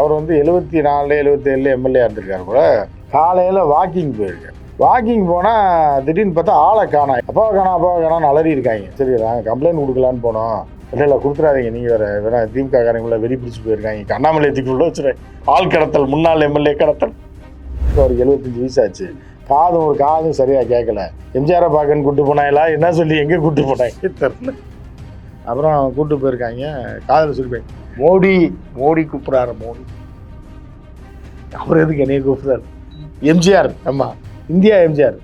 அவர் வந்து எழுபத்தி நாலு எழுபத்தி ஏழு எம்எல்ஏ இருந்திருக்காரு கூட காலையில் வாக்கிங் போயிருக்கேன் வாக்கிங் போனால் திடீர்னு பார்த்தா ஆளை காணா அப்பாவை காணா அப்பாவை காணான்னு அலறி இருக்காங்க. சரி நாங்கள் கம்ப்ளைண்ட் கொடுக்கலான்னு போனோம். இல்லை இல்லை கொடுத்துறாதீங்க. நீங்கள் வேறு வேணா திமுக காரங்களை வெறி பிடிச்சி போயிருக்காங்க. அண்ணாமலை உள்ள வச்சுருவேன் ஆள் கடத்தல் முன்னாள் எம்எல்ஏ கடத்தல். இப்போ அவருக்கு எழுபத்தஞ்சு வயசு ஆச்சு காதும் ஒரு காதும் சரியாக கேட்கல எம்ஜிஆரை பார்க்கன்னு கூட்டு போனாங்களா? என்ன சொல்லி எங்கே கூப்பிட்டு போனாங்க? தெரில அப்புறம் கூட்டு போயிருக்காங்க. காதில் சொல்லிப்பேன் மோடி மோடி கூப்பிட்றாரு மோடி. அவர் எதுக்கு என்னைய கூப்பிட்றாரு? எம்ஜிஆர் ஆமா இந்தியா எம்ஜிஆர்.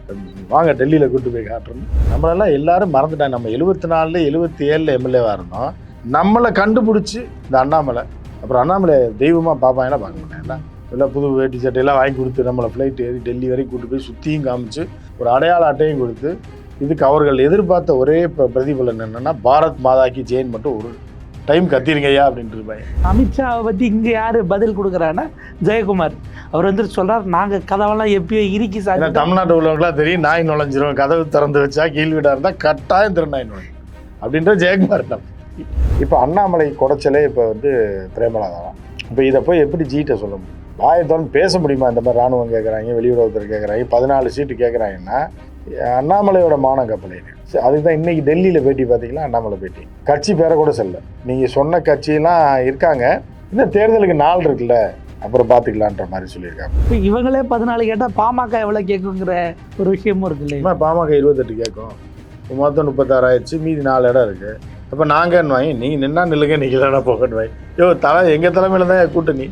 வாங்க டெல்லியில் கூட்டு போய் காட்டுறோம். நம்மளெல்லாம் எல்லாரும் மறந்துட்டாங்க. நம்ம எழுபத்தி நாலில் எழுபத்தி ஏழில் எம்எல்ஏவாக இருந்தோம். நம்மளை கண்டுபிடிச்சி இந்த அண்ணாமலை. அப்புறம் அண்ணாமலை தெய்வமாக பார்ப்பாங்கன்னா பார்க்க மாட்டாங்களா? இல்லை புது வேட்டி சட்டையெல்லாம் வாங்கி கொடுத்து நம்மளை ஃப்ளைட் ஏறி டெல்லி வரைக்கும் கூட்டு போய் சுற்றியும் காமிச்சு ஒரு அடையாள அட்டையும் கொடுத்து இதுக்கு அவர்கள் எதிர்பார்த்த ஒரே ப- பிரதிபலன் என்னென்னா பாரத் மாதாக்கு ஜெயின் மட்டும் ஒரு டைம் கத்திருங்கய்யா அப்படின்ட்டு இருப்பாங்க அமித்ஷாவை பற்றி இங்கே யார் பதில் கொடுக்குறான்னா ஜெயக்குமார். அவர் வந்துட்டு சொல்றார் நாங்கள் கதவெல்லாம் எப்பயோ இறுக்கி சாத்தி தமிழ்நாட்டு உள்ளவங்களாம் தெரியும் நாய் நுழைஞ்சிரும் கதவு திறந்து வச்சா கீழ் வீடாக இருந்தால் கட்டாயம் திரு நாய் நுழையும். அப்படின்ற ஜெயக்குமார் இப்போ அண்ணாமலை குடைச்சலே இப்போ வந்து பிரேமலா தான் இப்போ இதை போய் எப்படி ஜீட்ட சொல்ல முடியும்? வாயத்தோன்னு பேச முடியுமா? இந்த மாதிரி ராணுவம் கேட்குறாங்க வெளியுறவுத்துறை கேட்குறாங்க பதினாலு சீட்டு கேட்குறாங்கன்னா அண்ணாமலையோட மானம் கப்பலை அதுக்கு தான் இன்னைக்கு டெல்லியில் பேட்டி பார்த்தீங்களா? அண்ணாமலை பேட்டி. கட்சி பேரை கூட சொல்ல நீங்கள் சொன்ன கட்சியெல்லாம் இருக்காங்க. இன்னும் தேர்தலுக்கு நாள் இருக்குல்ல? அப்புறம் பார்த்துக்கலான்ற மாதிரி சொல்லியிருக்காங்க. இப்போ இவங்களே பதினாலு கேட்டால் பாமக எவ்வளோ கேட்குங்கிற ஒரு விஷயமும் இருக்கு இல்லையா? பாமக இருபத்தெட்டு கேட்கும் மொத்தம் முப்பத்தாறு ஆயிடுச்சு. மீதி நாலு இடம் இருக்கு. அப்போ நாங்கன்னு வாங்கி நீங்கள் நின்னா நில்லுங்க நீங்கள் தானே போகன்னு வாங்கி யோ தலை எங்கள் தலைமையில் தான் கூட்டணி?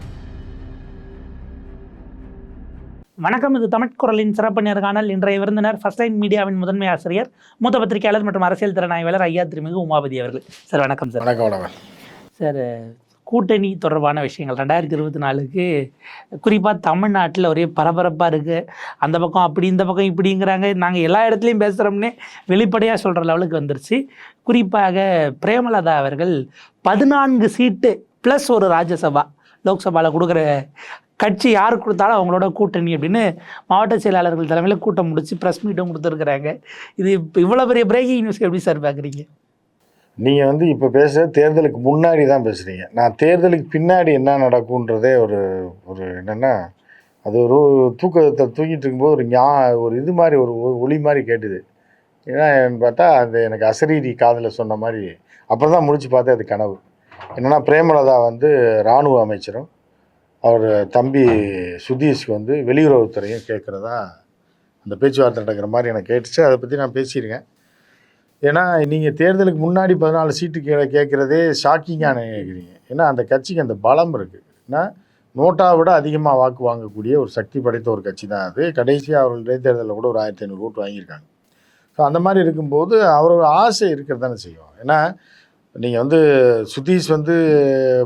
வணக்கம். இது தமிழ் குரலின் சிறப்பு நேர்காணல் இன்றைய விருந்தினர் ஃபர்ஸ்ட் லைன் மீடியாவின் முதன்மை ஆசிரியர் மூத்த பத்திரிகையாளர் மற்றும் அரசியல் திறனாய்வாளர் ஐயா திருமிகு உமாபதி அவர்கள். சார் வணக்கம் சார். வணக்கம் வணக்கம். சார் கூட்டணி தொடர்பான விஷயங்கள். ரெண்டாயிரத்தி இருபத்தி நாலுக்கு குறிப்பாக தமிழ்நாட்டில் ஒரே பரபரப்பாக இருக்குது அந்த பக்கம் அப்படி இந்த பக்கம் இப்படிங்கிறாங்க. நாங்கள் எல்லா இடத்துலையும் பேசுகிறோம்னே வெளிப்படையாக சொல்கிற லெவலுக்கு வந்துருச்சு. குறிப்பாக பிரேமலதா அவர்கள் பதினான்கு சீட்டு ப்ளஸ் ஒரு ராஜ்யசபா லோக்சபாவில் கொடுக்குற கட்சி யார் கொடுத்தாலும் அவங்களோட கூட்டணி அப்படின்னு மாவட்ட செயலாளர்கள் தலைமையில் கூட்டம் முடிச்சு ப்ரெஸ் மீட்டும் கொடுத்துருக்குறாங்க. இது இப்போ இவ்வளோ பெரிய பிரேக்கிங் நியூஸ் எப்படி சார் பார்க்குறீங்க நீங்கள் வந்து இப்போ பேச தேர்தலுக்கு முன்னாடி தான் பேசுகிறீங்க நான் தேர்தலுக்கு பின்னாடி என்ன நடக்கும்ன்றதே ஒரு ஒரு என்னென்னா அது ஒரு தூக்கத்தை தூங்கிட்டு இருக்கும்போது ஒரு ஞா ஒரு இது மாதிரி ஒரு ஒளி மாதிரி கேட்டுது. ஏன்னா பார்த்தா அந்த எனக்கு அசரீரி காதில் சொன்ன மாதிரி அப்புறம் தான் முடிச்சு பார்த்தா அது கனவு. என்னென்னா பிரேமலதா வந்து இராணுவ அமைச்சரும் அவர் தம்பி சுதீஷ்க்கு வந்து வெளியுறவுத்துறையும் கேட்குறதா அந்த பேச்சுவார்த்தை நடக்கிற மாதிரி எனக்கு கேட்டுச்சு. அதை பற்றி நான் பேசியிருக்கேன். ஏன்னா நீங்கள் தேர்தலுக்கு முன்னாடி பதினாலு சீட்டு கீழே கேட்குறதே ஷாக்கிங்கான கேட்குறீங்க. ஏன்னா அந்த கட்சிக்கு அந்த பலம் இருக்குது ஏன்னா நோட்டா விட அதிகமாக வாக்கு வாங்கக்கூடிய ஒரு சக்தி படைத்த ஒரு கட்சி தான் அது. கடைசியாக அவர்கள் இடைத்தேர்தலில் கூட ஒரு ஆயிரத்தி ஐநூறு ஓட்டு வாங்கியிருக்காங்க. ஸோ அந்த மாதிரி இருக்கும்போது அவரோட ஆசை இருக்கிறது தானே செய்யும். ஏன்னா நீங்கள் வந்து சுதீஷ் வந்து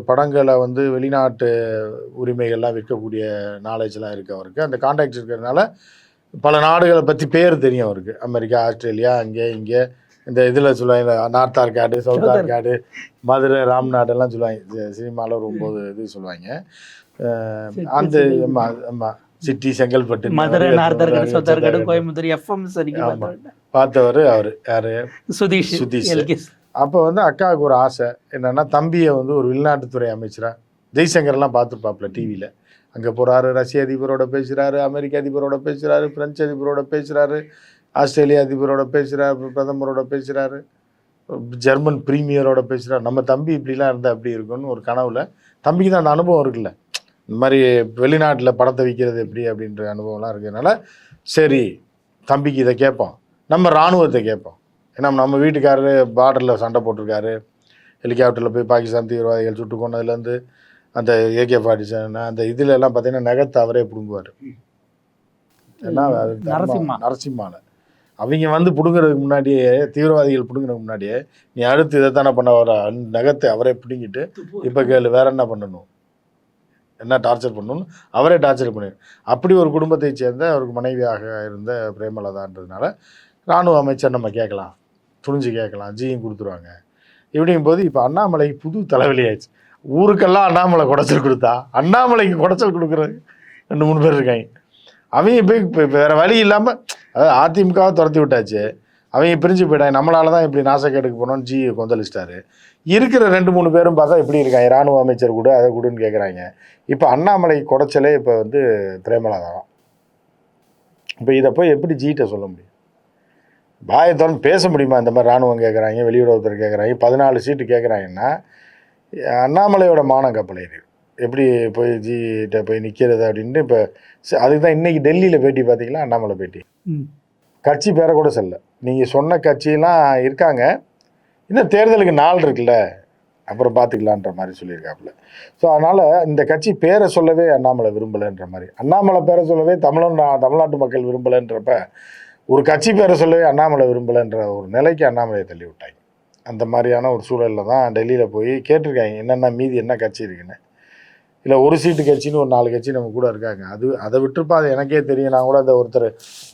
படங்களை வந்து வெளிநாட்டு உரிமைகள்லாம் விற்கக்கூடிய நாலேஜ்லாம் இருக்குது அவருக்கு. அந்த கான்டாக்ட் இருக்கிறதுனால பல நாடுகளை பற்றி பேர் தெரியும் அவருக்கு. அமெரிக்கா ஆஸ்திரேலியா அங்கே இங்கே. இந்த இதில் சொல்லுவாங்க நார்த் ஆர்காடு சவுத் ஆர்காடு. மதுரை ராம்நாடுலாம் சொல்லுவாங்க. சினிமாவில் ஒரு ஒம்பது இது சொல்லுவாங்க. அந்த. ஆமாம் ஆமாம் சிட்டி செங்கல்பட்டு மதுரை நார்த்தர்கடு சொத்தர்கடு. கோயம்புத்தூர் எஃப்எம் ஆமா. பார்த்தவர் அவர். யார்? சுதீஷ் சுதீஷ். அப்போ வந்து அக்காவுக்கு ஒரு ஆசை. என்னென்னா தம்பியை வந்து ஒரு வெளிநாட்டுத்துறை அமைச்சராக ஜெய்சங்கர்லாம் பார்த்துருப்பாப்புல டிவியில் அங்கே போகிறாரு ரஷ்ய அதிபரோட பேசுகிறாரு அமெரிக்க அதிபரோட பேசுகிறாரு பிரெஞ்சு அதிபரோட பேசுகிறாரு ஆஸ்திரேலிய அதிபரோட பேசுகிறாரு பிரதமரோட பேசுகிறாரு ஜெர்மன் ப்ரீமியரோட பேசுகிறார் நம்ம தம்பி இப்படிலாம் இருந்தால் அப்படி இருக்கும்னு ஒரு கனவில் தம்பிக்கு தான் அந்த அனுபவம் இருக்குல்ல. இந்த மாதிரி வெளிநாட்டில் படத்தை விற்கிறது எப்படி அப்படின்ற அனுபவம்லாம் இருக்கிறதுனால சரி தம்பிக்கு இதை கேட்போம். நம்ம இராணுவத்தை கேட்போம். ஏன்னா நம்ம வீட்டுக்காரரு பார்டரில் சண்டை போட்டிருக்காரு. ஹெலிகாப்டரில் போய் பாகிஸ்தான் தீவிரவாதிகள் சுட்டு கொண்டதுலேருந்து அந்த ஏகே ஃபார்ட்டி செவன் அந்த இதுல எல்லாம் பார்த்தீங்கன்னா நகத்தை அவரே பிடுங்குவார். ஏன்னா. நரசிம்மா. நரசிம்மால. அவங்க வந்து பிடுங்குறதுக்கு முன்னாடியே தீவிரவாதிகள் பிடுங்குறதுக்கு முன்னாடியே நீ அடுத்து இதை தானே பண்ண வர நகத்தை அவரே பிடுங்கிட்டு இப்போ கேளு வேற என்ன பண்ணணும்? என்ன டார்ச்சர் பண்ணணும் அவரே டார்ச்சர் பண்ணிடு அப்படி ஒரு குடும்பத்தை சேர்ந்த அவருக்கு மனைவியாக இருந்த பிரேமலதான்றதுனால இராணுவ அமைச்சர் நம்ம கேட்கலாம். துணிஞ்சு கேட்கலாம் ஜியும் கொடுத்துருவாங்க. இப்படிங்கும் போது இப்போ அண்ணாமலைக்கு புது தலைவலி ஆயிடுச்சு. ஊருக்கெல்லாம் அண்ணாமலை குடைச்சல் கொடுத்தா அண்ணாமலைக்கு குடைச்சல் கொடுக்குறது ரெண்டு மூணு பேர் இருக்காங்க. அவங்க போய் இப்போ வேறு வழி இல்லாமல் அதாவது அதிமுகவை துரத்தி விட்டாச்சு. அவங்க பிரிஞ்சு போயிட்டாங்க நம்மளால தான் இப்படி நாசக்கேடுக்கு போனோம்னு ஜி கொந்தளிச்சிட்டாரு. இருக்கிற ரெண்டு மூணு பேரும் பார்த்தா எப்படி இருக்காங்க? ராணுவ அமைச்சர் கூட அதை கூடன்னு கேட்குறாங்க இப்போ அண்ணாமலை குடைச்சலே இப்போ வந்து பிரேமலா தான். இப்போ இதை போய் எப்படி ஜிகிட்ட சொல்ல முடியும்? பாயை திறந்து பேச முடியுமா? இந்த மாதிரி ராணுவம் கேட்குறாங்க வெளியுறவுத்துறை கேட்குறாங்க பதினாலு சீட்டு கேட்குறாங்கன்னா அண்ணாமலையோட மானம் கப்பலேறி எப்படி போய் ஜிகிட்ட போய் நிற்கிறது அப்படின்ட்டு இப்போ அதுக்கு தான் இன்றைக்கி டெல்லியில் பேட்டி பார்த்தீங்களா? அண்ணாமலை பேட்டி. கட்சி பேரை கூட சொல்ல. நீங்கள் சொன்ன கட்சியெல்லாம் இருக்காங்க. இன்னும் தேர்தலுக்கு நாள் இருக்குல்ல? அப்புறம் பார்த்துக்கலான்ற மாதிரி சொல்லியிருக்காப்புல. ஸோ அதனால் இந்த கட்சி பேரை சொல்லவே அண்ணாமலை விரும்பலைன்ற மாதிரி. அண்ணாமலை பேரை சொல்லவே தமிழன் தமிழ்நாட்டு மக்கள் விரும்பலைன்றப்ப ஒரு கட்சி பேரை சொல்லவே அண்ணாமலை விரும்பலைன்ற ஒரு நிலைக்கு அண்ணாமலையை தள்ளி விட்டாங்க. அந்த மாதிரியான ஒரு சூழலில் தான் டெல்லியில் போய் கேட்டிருக்காங்க என்னென்ன மீதி என்ன கட்சி இருக்குன்னு. இல்லை ஒரு சீட்டு கட்சின்னு ஒரு நாலு கட்சி நம்ம கூட இருக்காங்க. அது அதை விட்டுருப்பா அது எனக்கே தெரியும். நான் கூட அந்த ஒருத்தர்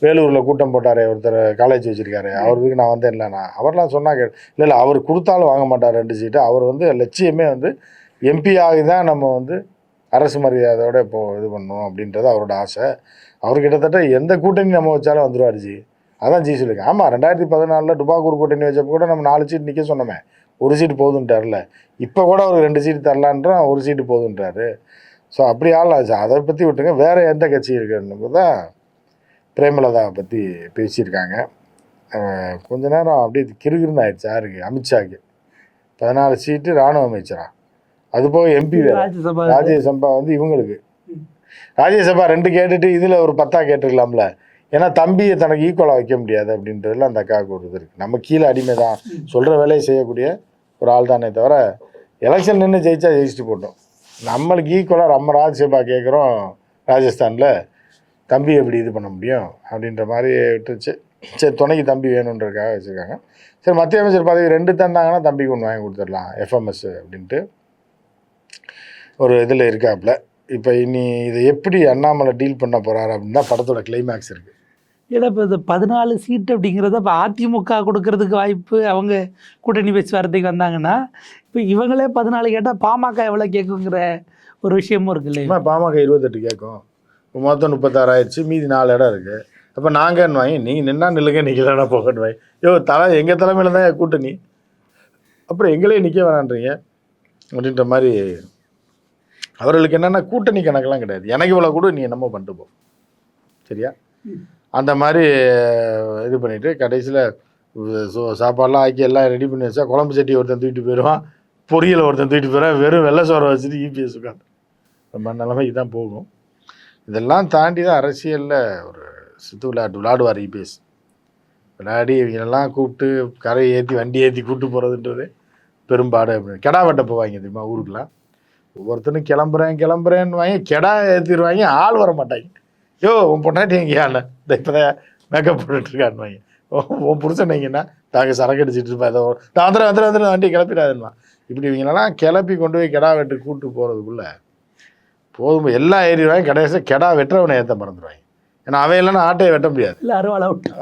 வேலூரில் கூட்டம் போட்டாரே ஒருத்தர் காலேஜ் வச்சிருக்காரு. அவருக்கு நான் வந்தேன் இல்லைண்ணா அவர்லாம் சொன்னாங்க இல்லை இல்லை அவர் கொடுத்தாலும் வாங்க மாட்டார் ரெண்டு சீட்டு. அவர் வந்து லட்சியமே வந்து எம்பி ஆகி தான் நம்ம வந்து அரசு மரியாதையோட இப்போ இது பண்ணணும் அப்படின்றது அவரோட ஆசை. அவர் கிட்டத்தட்ட எந்த கூட்டணி நம்ம வச்சாலும் வந்துருவார் ஜி. அதான் ஜி சொல்லியிருக்கேன். ஆமாம் ரெண்டாயிரத்தி பதினாலில் டுபாக்கூர் கூட்டணி வச்சப்போ கூட நம்ம நாலு சீட் நிற்க சொன்னோமே. ஒரு சீட்டு போதுன்ட்டார்ல. இப்போ கூட அவர் ரெண்டு சீட்டு தரலான்றான் ஒரு சீட்டு போதுன்றாரு. ஸோ அப்படி ஆளாச்சு அதை பற்றி விட்டுங்க வேறு எந்த கட்சி இருக்குன்னு தான் பிரேமலதாவை பற்றி பேசியிருக்காங்க. கொஞ்ச நேரம் அப்படியே கிறுகிறுன்னு ஆயிடுச்சு. யாருக்கு? அமித்ஷாக்கு பதினாலு சீட்டு ராணுவ அமைச்சரா. அது போக எம்பி ராஜ்யசபா வந்து இவங்களுக்கு. ராஜ்யசபா ரெண்டு கேட்டுட்டு இதில் ஒரு பத்தா கேட்டுருக்கலாம்ல. ஏன்னா தம்பியை தனக்கு ஈக்குவலாக வைக்க முடியாது அப்படின்றதுல அந்த அக்காவுக்கு ஒரு இது இருக்குது நம்ம கீழே அடிமை தான். சொல்கிற வேலையை செய்யக்கூடிய ஒரு ஆள் தானே தவிர எலெக்ஷன் நின்று ஜெயிச்சா ஜெயிச்சுட்டு போட்டோம். நம்மளுக்கு ஈக்குவலாக நம்ம ராஜ்யசபா கேட்குறோம் ராஜஸ்தானில் தம்பி எப்படி இது பண்ண முடியும் அப்படின்ற மாதிரி விட்டுருச்சு. சரி துணைக்கு தம்பி வேணுன்றதுக்காக வச்சுருக்காங்க. சரி மத்திய அமைச்சர் பதவி ரெண்டு தந்தாங்கன்னா தம்பிக்கு ஒன்று வாங்கி கொடுத்துடலாம் எஃப்எம்எஸ் அப்படின்ட்டு ஒரு இதில் இருக்காப்புல. இப்போ இனி இதை எப்படி அண்ணாமலை டீல் பண்ண போகிறாரு அப்படின்னு தான் படத்தோட கிளைமேக்ஸ் இருக்குது ஏன்னா இப்போ இந்த பதினாலு சீட்டு அப்படிங்கிறத இப்போ அதிமுக கொடுக்கறதுக்கு வாய்ப்பு அவங்க கூட்டணி பேச்சுவார்த்தைக்கு வந்தாங்கன்னா இப்போ இவங்களே பதினாலு கேட்டால் பாமக எவ்வளோ கேட்குங்கிற ஒரு விஷயமும் இருக்கு இல்லையா? பாமக இருபத்தெட்டு கேட்கும் இப்போ மொத்தம் முப்பத்தாறு ஆயிடுச்சு மீதி நாலு இடம் இருக்குது அப்போ நாங்கன்னு வாங்கி நீங்கள் நின்னா நில்லுங்க நிற்கலன்னா போகட்டு வாங்கி யோ தலை எங்கள் தலைமையில் தான் கூட்டணி? அப்புறம் எங்களே நிற்க வேணான்றீங்க? அப்படின்ற மாதிரி அவர்களுக்கு என்னென்னா கூட்டணி கணக்கெல்லாம் கிடையாது. எனக்கு இவ்வளோ கூட நீ என்னமோ பண்ணிட்டு போ. சரியா? அந்த மாதிரி இது பண்ணிவிட்டு கடைசியில் சாப்பாடெலாம் ஆக்கி எல்லாம் ரெடி பண்ணி வச்சா குழம்பு சட்டி ஒருத்தன் தூக்கிட்டு போயிடுவான் பொரியலை ஒருத்தன் தூக்கிட்டு போயிடுவான் வெறும் வெள்ளை சோறை வச்சுட்டு இபிஎஸ் உட்காந்து நம்ம நிலைமைக்கு தான் போகும். இதெல்லாம் தாண்டி தான் அரசியலில் ஒரு சித்து விளையாட்டு விளையாடுவார் இபிஎஸ் விளையாடி இவங்களெல்லாம் கூப்பிட்டு கரை ஏற்றி வண்டி ஏற்றி கூப்பிட்டு போகிறதுன்றது பெரும்பாடு அப்படின்னு. கெடா வெட்ட போவாங்க தெரியுமா ஊருக்குலாம்? ஒவ்வொருத்தனும் கிளம்புறேன் கிளம்புறேன்னு வாங்கி கெடா ஏற்றிடுவாங்க ஆள் வர மாட்டாங்க யோ உன் பொண்டாட்டி எங்கேயா? இல்லை இந்த இப்போ தான் மேக்கப் போட்டுட்ருக்கான்னு வாங்க. உன் புருஷன் எங்கன்னா? தாங்க சரக்கு அடிச்சிட்டு இருப்பா ஏதோ வந்துடுறேன் வந்துடுறேன் வந்துடுறேன் வண்டி கிளப்பிடாதுன்னா இப்படி இவங்களெல்லாம் கிளப்பி கொண்டு போய் கெடா வெட்டு கூப்பிட்டு போகிறதுக்குள்ள போதும் எல்லா ஏரியாவையும் கடைசியாக கெடா வெட்டுறவனை ஏற்ற மறந்துடுவாங்க. ஏன்னா அவன் இல்லைன்னா ஆட்டையை வெட்ட முடியாது.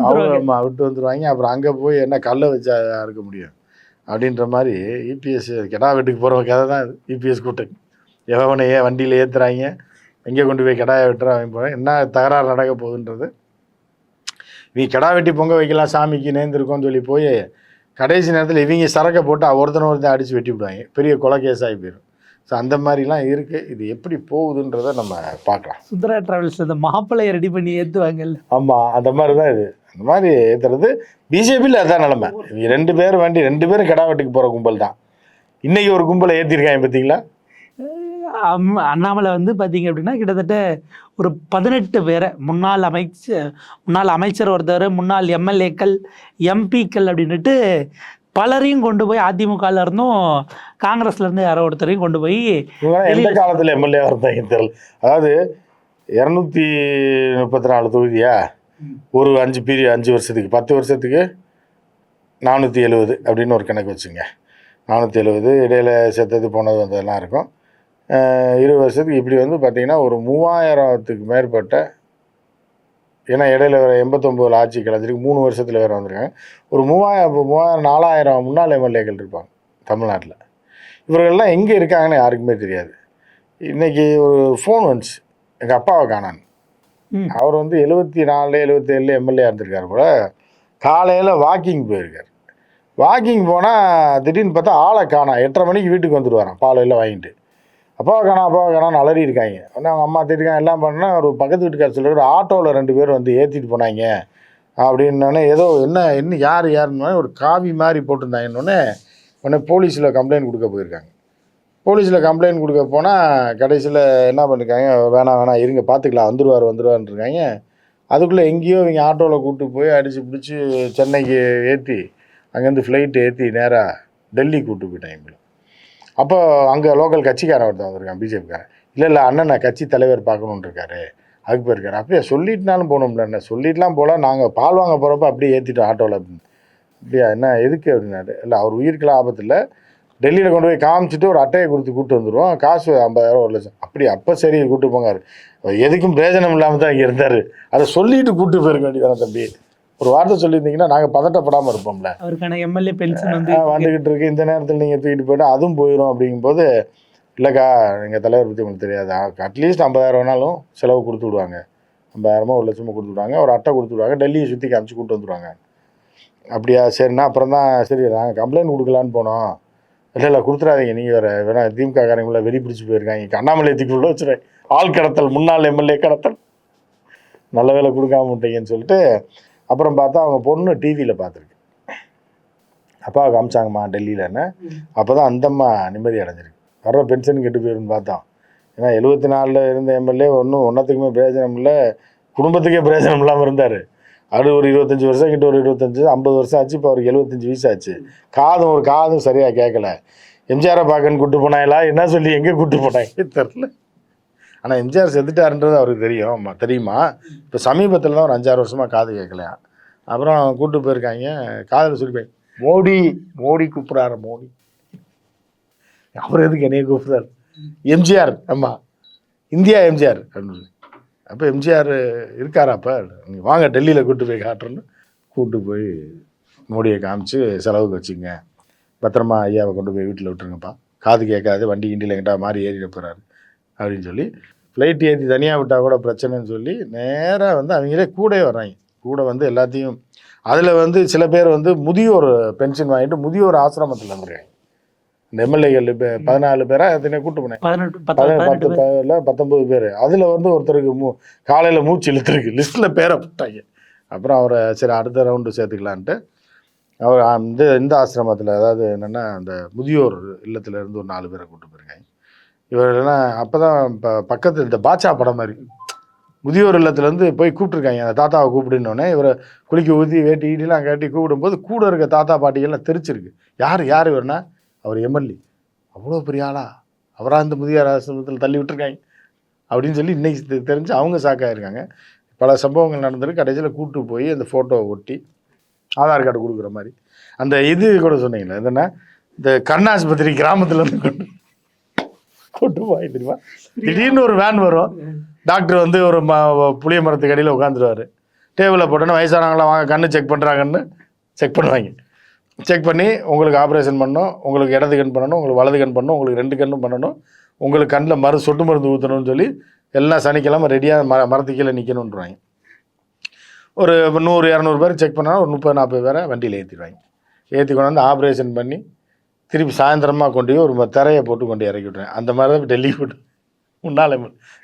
அவங்க விட்டு வந்துடுவாங்க அப்புறம் அங்கே போய் என்ன கல்லை வச்சா இருக்க முடியும் அப்படின்ற மாதிரி இபிஎஸ் கெடா வீட்டுக்கு போகிற கதை தான் இபிஎஸ் கூட்டணி எவனை ஏன் வண்டியில் ஏற்றுறாங்க எங்கே கொண்டு போய் கெடாயை வெட்டுறாங்க போகிறேன் என்ன தகராறு நடக்க போகுதுன்றது? நீ கெடா வெட்டி பொங்க வைக்கலாம் சாமிக்கு நேர்ந்துருக்கோன்னு சொல்லி போய் கடைசி நேரத்தில் இவங்க சரக்கை போட்டு ஒருத்தனை ஒருத்தன் அடித்து வெட்டி விடுவாங்க. பெரிய கொலை கேஸ் ஆகி போயிடும் ஸோ அந்த மாதிரிலாம் இருக்குது இது எப்படி போகுதுன்றதை நம்ம பார்க்கலாம். சுந்தரா டிராவல்ஸ் இந்த மாப்பிள்ளையை ரெடி பண்ணி ஏற்றுவாங்கல்ல ஆமாம் அந்த மாதிரி தான் இது. அந்த மாதிரி ஏற்றுறது பிஜேபியில் அதான் நிலமை. ரெண்டு பேரும் வண்டி ரெண்டு பேரும் கிடா வெட்டுக்கு போகிற கும்பல் தான். இன்றைக்கி ஒரு கும்பலை ஏற்றிருக்காங்க பார்த்தீங்களா அண்ணாமலை வந்து பார்த்தீங்க அப்படின்னா கிட்டத்தட்ட ஒரு பதினெட்டு பேரை முன்னாள் அமைச்சர் முன்னாள் அமைச்சர் ஒருத்தர் முன்னாள் எம்எல்ஏக்கள் எம்பிக்கள் அப்படின்னுட்டு பலரையும் கொண்டு போய் அதிமுகல இருந்தும் காங்கிரஸ்ல இருந்து யாரோ ஒருத்தரையும் கொண்டு போய் எந்த காலத்தில் எம்எல்ஏ இருந்தாங்க தெரியல அதாவது இரநூத்தி முப்பத்தி நாலு தொகுதியா? ஒரு அஞ்சு பீரியட் அஞ்சு வருஷத்துக்கு பத்து வருஷத்துக்கு நானூற்றி எழுபது அப்படின்னு ஒரு கணக்கு வச்சுங்க. நானூற்றி எழுபது இடையில செத்தது போனது வந்ததெல்லாம் இருக்கும். இருபது வருஷத்துக்கு இப்படி வந்து பார்த்திங்கன்னா ஒரு மூவாயிரத்துக்கு மேற்பட்ட ஏன்னா இடையில வேறு எண்பத்தொம்போதில் ஆட்சி கிளச்சிருக்கு மூணு வருஷத்தில் வேறு வந்திருக்காங்க. ஒரு மூவாயிரம் மூவாயிரம் நாலாயிரம் முன்னாள் எம்எல்ஏக்கள் இருப்பாங்க தமிழ்நாட்டில். இவர்கள்லாம் எங்கே இருக்காங்கன்னு யாருக்குமே தெரியாது. இன்றைக்கி ஒரு ஃபோன் வந்துச்சு. எங்கள் அப்பாவை காணான் அவர் வந்து எழுபத்தி நாலு எழுபத்தேழு எம்எல்ஏ இருந்திருக்காரு போல. காலையில் வாக்கிங் போயிருக்கார். வாக்கிங் போனால் திடீர்னு பார்த்தா ஆளை காணா. எட்டரை மணிக்கு வீட்டுக்கு வந்துடுவாராம் பாலையில் வாங்கிட்டு. அப்பாவை காணா அப்பாவை காணான்னு அலறி இருக்காங்க. உடனே அவங்க அம்மா திட்டிருக்காங்க எல்லாம் பண்ணா ஒரு பக்கத்து வீட்டுக்கார சொல்லிட்டு ஆட்டோவில் ரெண்டு பேர் வந்து ஏற்றிட்டு போனாங்க. அப்படின்னோடனே ஏதோ என்ன என்ன யார் யாருன்னு ஒரு காவி மாதிரி போட்டிருந்தாங்கன்னொடனே உடனே போலீஸில் கம்ப்ளைண்ட் கொடுக்க போயிருக்காங்க. போலீஸில் கம்ப்ளைண்ட் கொடுக்க போனால் கடைசியில் என்ன பண்ணிருக்காங்க? வேணாம் வேணாம் இருங்க பார்த்துக்கலாம் வந்துடுவார் வந்துடுவார்னு இருக்காங்க. அதுக்குள்ளே எங்கேயோ இவங்க ஆட்டோவில் கூப்பிட்டு போய் அடித்து பிடிச்சி சென்னைக்கு ஏற்றி அங்கேருந்து ஃப்ளைட்டு ஏற்றி நேராக டெல்லி கூப்பிட்டு போயிட்டாங்க இவங்களை. அப்போ அங்கே லோக்கல் கட்சிக்காரன் ஒருத்தன் வந்திருக்கான் பிஜேபிக்காரன். இல்லை இல்லை அண்ணன் நான் கட்சி தலைவர் பார்க்கணுன்ருக்காரு அதுக்கு போயிருக்காரு. அப்படியே சொல்லிட்டுனாலும் போகணும்ல என்ன சொல்லிட்டுலாம் போல நாங்கள் பால் வாங்க போகிறப்ப அப்படியே ஏற்றிட்டோம் ஆட்டோவில் அப்படின்னு அப்படியா என்ன எதுக்கு அப்படின்னாரு. இல்லை அவர் உயிருக்கெல்லாம் ஆபத்தில் டெல்லியில் கொண்டு போய் காமிச்சிட்டு ஒரு அட்டையை கொடுத்து கூப்பிட்டு வந்துடுவோம் காசு ஐம்பதாயிரம் ஒரு லட்சம். அப்படி அப்போ சரி கூப்பிட்டு போங்காரு எதுக்கும் பிரயோஜனம் இல்லாமல் தான் இங்கே இருந்தார். அதை சொல்லிட்டு கூப்பிட்டு போயிருக்க வேண்டியதானே தம்பி. ஒரு வார்த்தை சொல்லியிருந்தீங்கன்னா நாங்கள் பதட்டப்படாமல் இருப்போம்ல. அவருக்கான எம்எல்ஏ பென்ஷன் வந்து ஆ, வந்துகிட்டு இருக்கு. இந்த நேரத்தில் நீங்கள் தூக்கிட்டு போயிட்டா அதுவும் போயிடும் அப்படிங்கும்போது இல்லைக்கா எங்கள் தலைவர் பற்றி உங்களுக்கு தெரியாது. அட்லீஸ்ட் ஐம்பதாயிரம் வேணாலும் செலவு கொடுத்து விடுவாங்க. ஐம்பதாயிரமோ ஒரு லட்சமோ கொடுத்து விடுவாங்க. ஒரு அட்டை கொடுத்து விடுவாங்க. டெல்லியை சுற்றி காமிச்சு கூப்பிட்டு வந்துடுவாங்க அப்படியா சரிண்ணா அப்புறம் தான் சரி நாங்கள் கம்ப்ளைண்ட் கொடுக்கலான்னு போனோம். இல்லை இல்லை கொடுத்துறாதீங்க. நீங்கள் வேறு வேணா திமுக காரங்கள வெறி பிடிச்சி போயிருக்காங்க. அண்ணாமலை தூக்கி உள்ள வச்சுருவேன். ஆள் கடத்தல் முன்னாள் எம்எல்ஏ கடத்தல். நல்ல வேலை கொடுக்காம விட்டீங்கன்னு சொல்லிட்டு அப்புறம் பார்த்தா அவங்க பொண்ணு டிவியில் பார்த்துருக்கு. அப்பாவை காமிச்சாங்கம்மா டெல்லியிலன்னு அப்போ தான் அந்தம்மா நிம்மதி அடைஞ்சிருக்கு. வர்ற பென்ஷன் கெட்டு போயிருன்னு பார்த்தோம் ஏன்னா எழுபத்தி நாலில் இருந்த எம்எல்ஏ ஒன்றும் ஒன்றத்துக்குமே பிரயோஜனம் இல்லை. குடும்பத்துக்கே பிரயோஜனம் இல்லாமல் இருந்தார். அது ஒரு இருபத்தஞ்சி வருஷம் கிட்ட ஒரு இருபத்தஞ்சி ஐம்பது வருஷம் ஆச்சு இப்போ அவருக்கு எழுபத்தஞ்சி வயசு ஆச்சு. காதும் ஒரு காதும் சரியாக கேட்கல எம்ஜிஆரை பார்க்கன்னு கூட்டு போனாங்களா? என்ன சொல்லி எங்கே கூட்டு போனாங்க தெரில ஆனால் எம்ஜிஆர் செத்துட்டாருன்றது அவருக்கு தெரியும் தெரியுமா? இப்போ சமீபத்தில் தான் ஒரு அஞ்சாறு வருஷமாக காது கேட்கலையா அப்புறம் கூட்டு போயிருக்காங்க காதில் சொல்லிப்பேன் மோடி மோடி கூப்பிட்றாரு மோடி. அவர் எதுக்கு என்னைய கூப்பிட்றாரு? எம்ஜிஆர் ஆமாம் இந்தியா எம்ஜிஆர் அப்படின்னு அப்போ எம்ஜிஆர் இருக்காரா அப்போ? நீ வாங்க டெல்லியில் கூப்பிட்டு போய் காட்டுறேன்னு கூட்டு போய் மோடியை காமிச்சு செலவுக்கு வச்சுங்க. பத்திரமா ஐயாவை கொண்டு போய் வீட்டில் விட்டுருங்கப்பா. காது கேட்காது வண்டி கிண்டியில் எங்கிட்ட மாதிரி ஏறிட போகிறாரு அப்படின்னு சொல்லி ஃப்ளைட் ஏற்றி தனியாக விட்டால் கூட பிரச்சனைன்னு சொல்லி நேராக வந்து அவங்களே கூட வர்றாங்க. கூட வந்து எல்லாத்தையும் அதில் வந்து சில பேர் வந்து முதியோர் பென்ஷன் வாங்கிட்டு முதியோர் ஆசிரமத்தில் வந்துருக்காங்க இந்த எம்எல்ஏகள் இப்போ பதினாலு பேராக எத்தனை கூட்டு போனேன். பத்து பேர். பேரில் பத்தொம்பது பேர். அதில் வந்து ஒருத்தருக்கு மூ காலையில் மூச்சு இழுத்துருக்கு. லிஸ்ட்டில் பேரை போட்டாங்க. அப்புறம் அவரை சரி அடுத்த ரவுண்டு சேர்த்துக்கலான்ட்டு. அவர் இந்த இந்த ஆசிரமத்தில் அதாவது என்னென்னா அந்த முதியோர் இல்லத்துல இருந்து ஒரு நாலு பேரை கூட்டு போயிருக்காங்க. இவரெல்லாம் அப்போ தான் இப்போ பக்கத்து இந்த பாட்சா படம் மாதிரி முதியோர் இல்லத்துலேருந்து போய் கூப்பிட்ருக்காங்க அந்த தாத்தாவை கூப்பிடுனோடனே இவரை குளிக்க ஊற்றி வேட்டி ஈட்டிலாம் கட்டி கூப்பிடும்போது கூட இருக்க தாத்தா பாட்டிகள்லாம் தெரிச்சிருக்கு. யார் யார் இவர்னா? அவர் எம்எல்ஏ. அவ்வளோ பெரிய ஆளா? அவராக இந்த முதியார் ஆசிரமத்தில் தள்ளி விட்டுருக்காங்க. அப்படின்னு சொல்லி இன்னைக்கு தெரிஞ்சு அவங்க சாக்காயிருக்காங்க பல சம்பவங்கள் நடந்திருக்கு. கடைசியில் கூட்டு போய் அந்த ஃபோட்டோவை ஒட்டி ஆதார் கார்டு கொடுக்குற மாதிரி. அந்த இது கூட சொன்னீங்களே என்னென்னா இந்த கண்ணாஸ்பத்திரி கிராமத்தில் இருந்து கொண்டு கூட்டு போய் தெரியுமா? திடீர்னு ஒரு வேன் வரும். டாக்டர் வந்து ஒரு ம புளிய மரத்துக்கு அடியில் உட்காந்துருவாரு டேபிளில் போட்டோன்னா வயசானவங்களாம் வாங்க கண்ணு செக் பண்ணுறாங்கன்னு செக் பண்ணுவாங்க. செக் பண்ணி உங்களுக்கு ஆப்ரேஷன் பண்ணணும் உங்களுக்கு இடது கண் பண்ணணும் உங்களுக்கு வலது கண் பண்ணணும் உங்களுக்கு ரெண்டு கண்ணும் பண்ணணும். உங்களுக்கு கண்ணில் மரு சொட்டு மருந்து ஊற்றணும்னு சொல்லி எல்லாம் சனிக்கிழமை ரெடியாக மர மரத்து கீழே நிற்கணுன்றாங்க ஒரு நூறு இரநூறு பேர் செக் பண்ணால் ஒரு முப்பது நாற்பது பேரை வண்டியில் ஏற்றிடுவாங்க ஏற்றி கொண்டாந்து ஆப்ரேஷன் பண்ணி திருப்பி சாயந்தரமாக கொண்டு போய் ஒரு திரையை போட்டு கொண்டு இறக்கி விட்றேன் அந்த மாதிரி தான் டெல்லி போட்டு முன்னாலே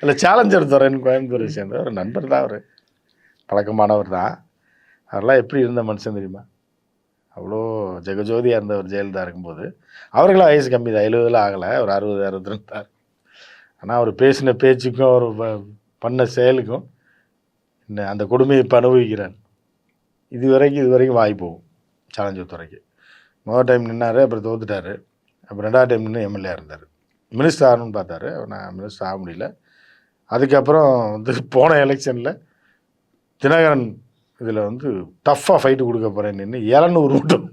இல்லை சேலஞ்சர் துறைன்னு கோயம்புத்தூரை சேர்ந்த ஒரு நண்பர் தான் அவர். பழக்கமானவர் தான். அவரெல்லாம் எப்படி இருந்த மனுஷன் தெரியுமா? அவ்வளோ ஜெகஜோதியாக இருந்தவர் ஜெயலலிதா இருக்கும்போது அவர்களும் வயசு கம்மி தான். எழுபதுல ஆகலை ஒரு அறுபது அறுபத்தி தான். ஆனால் அவர் பேசின பேச்சுக்கும் அவர் பண்ண செயலுக்கும் இன்னும் அந்த கொடுமையை இப்போ அனுபவிக்கிறார். இது வரைக்கும் இது வரைக்கும் வாய் போகும் சேலஞ்சர் துறைக்கு முதல் டைம் நின்னார் அப்புறம் தோத்துட்டார். அப்புறம் ரெண்டாவது டைம் நின்று எம்எல்ஏ இருந்தார். மினிஸ்டர் ஆகணும்னு பார்த்தாரு. நான் மினிஸ்டர் ஆக முடியல. அதுக்கப்புறம் வந்து போன எலெக்ஷனில் தினகரன் இதில் வந்து டஃப்பாக ஃபைட்டு கொடுக்க போகிறேன்னு நின்று இரநூறு மட்டும்.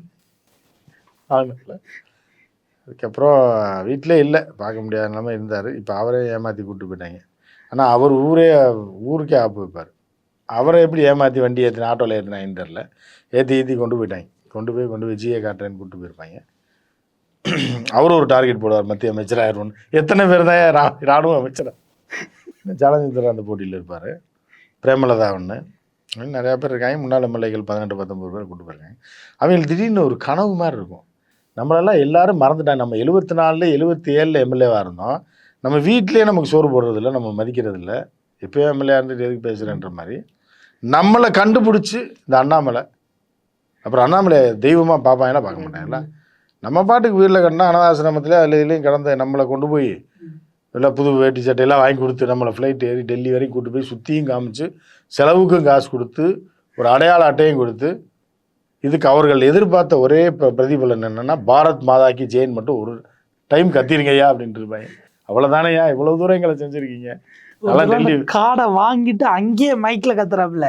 அதுக்கப்புறம் வீட்டிலே இல்லை. பார்க்க முடியாத நிலமை இருந்தார். இப்போ அவரே ஏமாற்றி கூப்பிட்டு போயிட்டாங்க. ஆனால் அவர் ஊரே ஊருக்கே ஆப்பு வைப்பார் அவரை எப்படி ஏமாற்றி வண்டி ஏற்றின ஆட்டோவில் ஏற்றினாங்கன்னு தெரில ஏற்றி ஏற்றி கொண்டு போயிட்டாங்க. கொண்டு போய் கொண்டு போய் ஜிஏ காட்டுறேன்னு கூப்பிட்டு போயிருப்பாங்க. அவரும் ஒரு டார்கெட் போடுவார். மத்திய அமைச்சர் ஆயிரம்னு எத்தனை பேர் தான் ரா ராணுவ அமைச்சராக சேலஞ்சு அந்த போட்டியில் இருப்பார். பிரேமலதா ஒன்று நிறையா பேர் இருக்காங்க. முன்னாள் எம்எல்ஏகள் பதினெட்டு பத்தொம்பது பேர் கூட்டு போயிருக்காங்க. அவங்களுக்கு திடீர்னு ஒரு கனவு மாதிரி இருக்கும். நம்மளெல்லாம் எல்லாரும் மறந்துட்டாங்க. நம்ம எழுபத்தி நாலில் எழுபத்தி ஏழில் எம்எல்ஏவாக இருந்தோம். நம்ம வீட்டிலேயே நமக்கு சோறு போடுறதில்ல நம்ம மதிக்கிறதில்ல. எப்போயோ எம்எல்ஏ இருந்துட்டு எதுக்கு பேசுகிறேன்ற மாதிரி நம்மளை கண்டுபிடிச்சி இந்த அண்ணாமலை. அப்புறம் அண்ணாமலை தெய்வமாக பார்ப்பாங்கன்னா பார்க்க மாட்டாங்கல்ல நம்ம பாட்டுக்கு வீட்டில் கட்டினா அனாதாசிரமத்தில் அதில் இதுலேயும் கடந்த நம்மளை கொண்டு போய் எல்லாம் புது வேட்டி சட்டையெல்லாம் வாங்கி கொடுத்து நம்மளை ஃப்ளைட் ஏறி டெல்லி வரைக்கும் கூட்டு போய் சுற்றியும் காமிச்சு செலவுக்கும் காசு கொடுத்து ஒரு அடையாள அட்டையும் கொடுத்து இதுக்கு அவர்கள் எதிர்பார்த்த ஒரே பிரதிபலன் என்னன்னா பாரத் மாதாக்கு ஜெயின் மட்டும் ஒரு டைம் கத்திருங்கய்யா அப்படின்ட்டு இருப்பாங்க. அவ்வளோதானேயா இவ்வளோ தூரம் எங்களை செஞ்சுருக்கீங்க. காடை வாங்கிட்டு அங்கேயே மைக்ல கத்துறாப்புல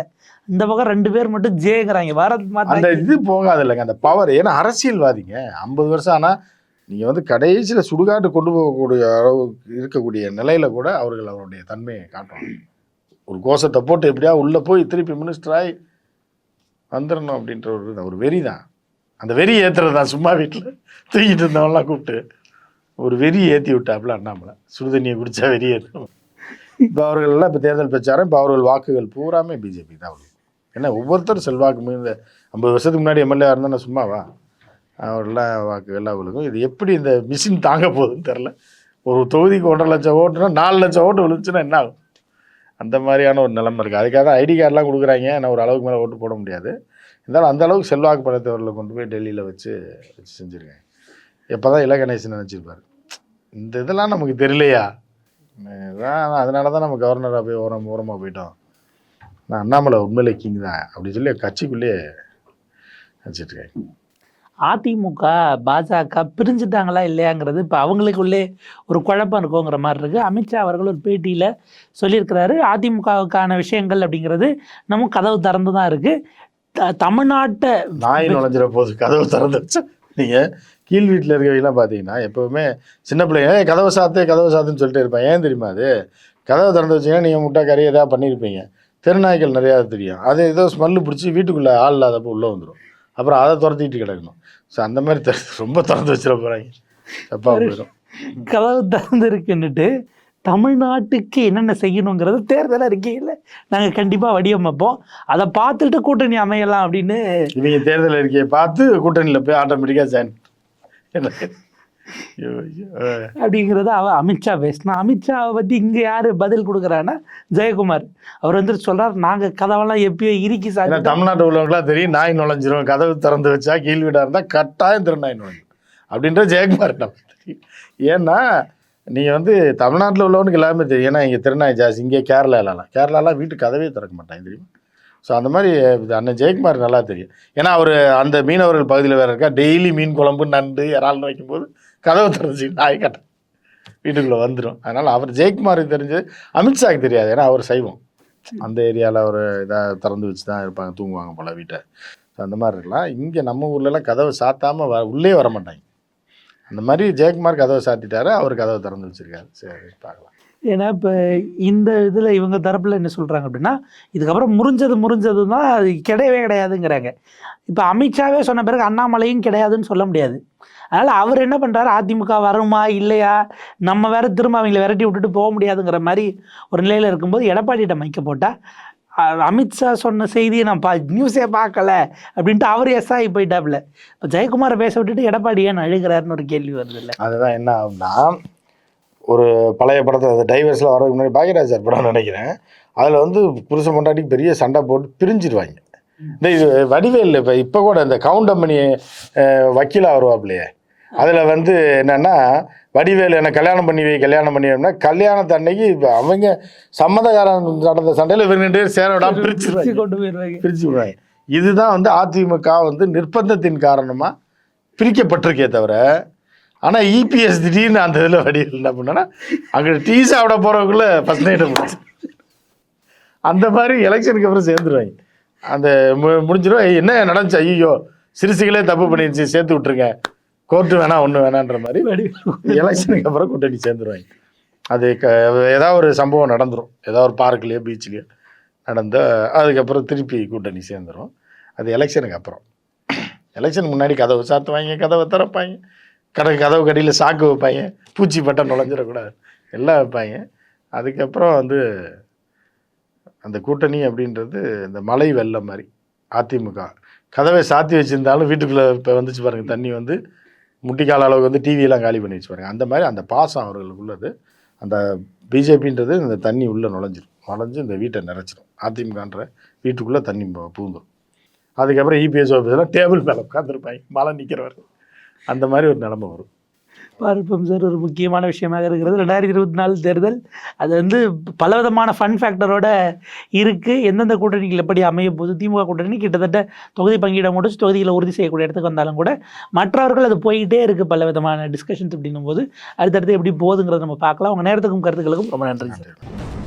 இந்த பக்கம் ரெண்டு பேர் மட்டும் ஜேங்கிறாங்க பாரத் மாதா அந்த இது போகாது இல்லைங்க அந்த பவர் ஏன்னா அரசியல்வாதிங்க. ஐம்பது வருஷம் ஆனால் நீங்கள் வந்து கடைசியில் சுடுகாட்டு கொண்டு போகக்கூடிய அளவுக்கு இருக்கக்கூடிய நிலையில் கூட அவர்கள் அவருடைய தன்மையை காட்டணும் ஒரு கோஷத்தை போட்டு எப்படியா உள்ளே போய் திருப்பி மினிஸ்டர் வந்துடணும் அப்படின்ற ஒரு ஒரு வெறி தான். அந்த வெறி ஏற்றுறது தான். சும்மா வீட்டில் தூங்கிட்டு இருந்தவன்லாம் கூப்பிட்டு ஒரு வெறி ஏற்றி விட்டாப்புல அண்ணாமலை. சுடுதண்ணியை குடித்தா வெறி ஏற்றும் இப்போ அவர்கள் எல்லாம் இப்போ தேர்தல் பிரச்சாரம் இப்போ அவர்கள் வாக்குகள் பூராமே பிஜேபி தான். அவர்கள் ஏன்னா ஒவ்வொருத்தரும் செல்வாக்கு மிகுந்த ஐம்பது வருஷத்துக்கு முன்னாடி எம்எல்ஏ இருந்தா சும்மாவா? அவரெல்லாம் வாக்குகள் அவங்களுக்கும் இது எப்படி இந்த மிஷின் தாங்க போகுதுன்னு தெரில ஒரு தொகுதிக்கு ஒன்றரை லட்சம் ஓட்டுனா நாலு லட்சம் ஓட்டு விழுந்துச்சுன்னா என்ன ஆகும்? அந்த மாதிரியான ஒரு நிலைமை இருக்குது அதுக்காக தான் ஐடி கார்டெலாம் கொடுக்குறாங்க. நான் ஒரு அளவுக்கு மேலே ஓட்டு போட முடியாது. இருந்தாலும் அந்த அளவுக்கு செல்வாக்கு படைத்தவர்களை கொண்டு போய் டெல்லியில் வச்சு வச்சு செஞ்சுருக்காங்க. எப்போ தான் இலகணேசன் நினச்சிருப்பார் இந்த இதெல்லாம் நமக்கு தெரியலையா? அதனால தான் நம்ம கவர்னராக போய் ஓரம் ஓரமாக போயிட்டோம். நான் அண்ணாமலை உண்மையிலே கிங் தான். அப்படி சொல்லி கட்சிக்குள்ளேயே வச்சுட்ருக்கேன் அதிமுக பாஜக பிரிஞ்சுட்டாங்களா இல்லையாங்கிறது இப்போ அவங்களுக்குள்ளே ஒரு குழப்பம் இருக்குங்கிற மாதிரி இருக்குது அமித்ஷா அவர்கள் ஒரு பேட்டியில் சொல்லியிருக்கிறாரு அதிமுகவுக்கான விஷயங்கள் அப்படிங்கிறது நம்ம கதவு திறந்து தான் இருக்குது த- தமிழ்நாட்டை நாய் நுழைஞ்சிட போது கதவு திறந்து வச்சா நீங்கள் கீழ் வீட்டில் இருக்கிறவங்களாம் பார்த்தீங்கன்னா எப்போவுமே சின்ன பிள்ளைங்க கதவை சாத்து கதவை சாத்துன்னு சொல்லிட்டு இருப்பேன் ஏன் தெரியுமா அது? கதவை திறந்து வச்சீங்கன்னா நீங்கள் முட்டை கறி எதாவது பண்ணியிருப்பீங்க தெருநாய்கள் நிறையா தெரியும். அது ஏதோ ஸ்மெல்லு பிடிச்சி வீட்டுக்குள்ளே ஆள் இல்லாதப்போ உள்ளே வந்துடும் அப்புறம் அதை துரத்திட்டு கிடக்கணும். ஸோ அந்த மாதிரி ரொம்ப திறந்து வச்சிட போகிறாங்க தப்பாக போயிடும். கதவு திறந்து இருக்குன்னுட்டு தமிழ்நாட்டுக்கு என்னென்ன செய்யணுங்கிறது தேர்தல் அறிக்கையில் நாங்கள் கண்டிப்பாக வடிவமைப்போம் அதை பார்த்துட்டு கூட்டணி அமையலாம் அப்படின்னு இவங்க தேர்தல் அறிக்கையை பார்த்து கூட்டணியில் போய் ஆட்டோமேட்டிக்காக ஜாயின் ஐயோ. அஹ். அப்படிங்கிறத அவ அமித்ஷா பேசினா அமித்ஷாவை பற்றி இங்கே யார் பதில் கொடுக்குறான்னா ஜெயக்குமார். அவர் வந்துட்டு சொல்றார் நாங்கள் கதவெல்லாம் எப்பயோ இறுக்கி சாப்பிட்டு தமிழ்நாட்டு உள்ளவங்களாம் தெரியும் நாய் நுழைஞ்சிரும். கதவு திறந்து வச்சா கீழ் வீடாக இருந்தால் கட்டாயம் திரு நாய் நுழைஞ்சிரும் அப்படின்ற ஜெயக்குமார் ஏன்னா நீங்கள் வந்து தமிழ்நாட்டில் உள்ளவனுக்கு எல்லாமே தெரியும். ஏன்னா இங்கே திருநாய் ஜாஸ்தி இங்கே கேரளாலலாம். கேரளாலாம் வீட்டு கதவே திறக்க மாட்டாங்க தெரியுமா? ஸோ அந்த மாதிரி அண்ணன் ஜெயக்குமார் நல்லா தெரியும். ஏன்னா அவர் அந்த மீனவர்கள் பகுதியில் வேறு இருக்கா டெய்லி மீன் குழம்பு நண்டு இறால்னு வைக்கும்போது கதவு திறந்துச்சு நாய் கட்ட. வீட்டுக்குள்ளே வந்துடும் அதனால் அவர் ஜெயக்குமாருக்கு தெரிஞ்சது அமித்ஷாக்கு தெரியாது. ஏன்னா அவர் சைவம். அந்த ஏரியாவில் அவர் இதாக திறந்து வச்சு தான் இருப்பாங்க தூங்குவாங்க போல வீட்டை. அந்த மாதிரி இருக்கலாம். இங்கே நம்ம ஊர்லலாம் கதவை சாத்தாமல் வ உள்ளே வர மாட்டாங்க அந்த மாதிரி ஜெயக்குமார் கதவை சாத்திட்டாரு அவர் கதவை திறந்து வச்சுருக்காரு. சரி பார்க்கலாம். ஏன்னா இப்போ இந்த இதில் இவங்க தரப்பில் என்ன சொல்கிறாங்க அப்படின்னா இதுக்கப்புறம் முறிஞ்சது முறிஞ்சது தான் அது கிடையவே கிடையாதுங்கிறாங்க. இப்போ அமித்ஷாவே சொன்ன பிறகு அண்ணாமலையும் கிடையாதுன்னு சொல்ல முடியாது. அதனால் அவர் என்ன பண்ணுறாரு அதிமுக வருமா இல்லையா? நம்ம வேறு திரும்ப அவங்கள விரட்டி விட்டுட்டு போக முடியாதுங்கிற மாதிரி ஒரு நிலையில் இருக்கும்போது எடப்பாடிகிட்ட மைக்க போட்டால் அமித்ஷா சொன்ன செய்தியை நான் பா நியூஸே பார்க்கல அப்படின்ட்டு அவர் எஸ் ஆகி போயிட்டாப்புல. இப்போ ஜெயக்குமாரை பேச விட்டுட்டு எடப்பாடி ஏன் அழுகிறாருன்னு ஒரு கேள்வி வருது இல்லை அதுதான் என்ன ஆகும்னா ஒரு பழைய படத்தில் அந்த டைவர்ஸில் வரதுக்கு முன்னாடி பாக்யராஜ் சார் படம் நினைக்கிறேன். அதில் வந்து புருஷன் பொண்டாட்டிக்கு பெரிய சண்டை போட்டு பிரிஞ்சிருவாங்க. இந்த இது வடிவேல் இப்போ இப்போ கூட இந்த கவுண்டமணி வக்கீலாக வருவாப்லையே. அதில் வந்து என்னென்னா வடிவேல் என்ன கல்யாணம் பண்ணி வை கல்யாணம் பண்ணி வைனா கல்யாணத்து அன்னைக்கு இப்ப அவங்க சம்மந்தக்காரன் நடந்த சண்டையில் இவங்க ரெண்டு பேரும் சேர விடாம பிரிச்சிருவாங்க. கொண்டு போயிடுவாங்க பிரிச்சு விடுவாங்க. இதுதான் வந்து அதிமுக வந்து நிர்பந்தத்தின் காரணமாக பிரிக்கப்பட்டிருக்கே தவிர ஆனால் இபிஎஸ் திடீர்னு அந்த இதில் வடிவில் என்ன பண்ணனா அங்கே டீ சாப்பிட போகிறவங்கள ஃபஸ்ட் நைட்டை முடிச்சு. அந்த மாதிரி எலெக்ஷனுக்கு அப்புறம் சேர்ந்துருவாங்க. அந்த மு முடிஞ்சிடும் "ஏய், என்ன நடந்துச்சு? ஐயோ சிறுசுகளே தப்பு பண்ணிருச்சு சேர்த்து விட்ருங்க கோர்ட்டு வேணாம் ஒன்று வேணான்ற மாதிரி எலெக்ஷனுக்கு அப்புறம் கூட்டணி சேர்ந்துருவாங்க. அது க ஏதாவது ஒரு சம்பவம் நடந்துரும். ஏதாவது ஒரு பார்க்லேயோ பீச்லேயோ நடந்த அதுக்கப்புறம் திருப்பி கூட்டணி சேர்ந்துரும். அது எலெக்ஷனுக்கு அப்புறம். எலெக்ஷன் முன்னாடி கதவு சாத்துவாங்க கதவை திறப்பாங்க. கடை கதவு கடியில் சாக்கு வைப்பாங்க. பூச்சி பட்டம் நுழைஞ்சிடக்கூடாது. எல்லாம் வைப்பாங்க. அதுக்கப்புறம் வந்து அந்த கூட்டணி அப்படின்றது இந்த மலை வெள்ளம் மாதிரி அதிமுக. கதவை சாத்தி வச்சுருந்தாலும் வீட்டுக்குள்ளே இப்போ வந்துச்சு பாருங்கள் தண்ணி வந்து முட்டிக்கால அளவுக்கு வந்து டிவியெல்லாம் காலி பண்ணி வச்சு பாருங்க அந்த மாதிரி அந்த பாசம் அவர்களுக்குள்ளது அந்த பிஜேபின்றது இந்த தண்ணி உள்ளே நுழைஞ்சிடும் நுழைஞ்சு இந்த வீட்டை நிறைச்சிடும் அதிமுகன்ற வீட்டுக்குள்ளே தண்ணி பூந்துடும் அதுக்கப்புறம் இபிஎஸ் ஆஃபீஸெல்லாம் டேபிள் மேலே உட்காந்துருப்பாங்க மழை நிற்கிறவர் அந்த மாதிரி ஒரு நிலமை வரும். பார்ப்போம் சார் ஒரு முக்கியமான விஷயமாக இருக்கிறது. ரெண்டாயிரத்தி இருபத்தி நாலு தேர்தல் அது வந்து பலவிதமான ஃபன் ஃபேக்டரோட இருக்குது எந்தெந்த கூட்டணிகள் எப்படி அமைய போகுது திமுக கூட்டணி கிட்டத்தட்ட தொகுதி பங்கீட முடிச்சு தொகுதிகளை உறுதி செய்யக்கூடிய இடத்துக்கு வந்தாலும் கூட மற்றவர்கள் அது போயிட்டே இருக்குது பல விதமான டிஸ்கஷன்ஸ் அப்படின்னும் போது அடுத்தடுத்து எப்படி போகுதுங்கிறத நம்ம பார்க்கலாம். உங்கள் நேரத்துக்கும் கருத்துக்களுக்கும் ரொம்ப நன்றி சார்.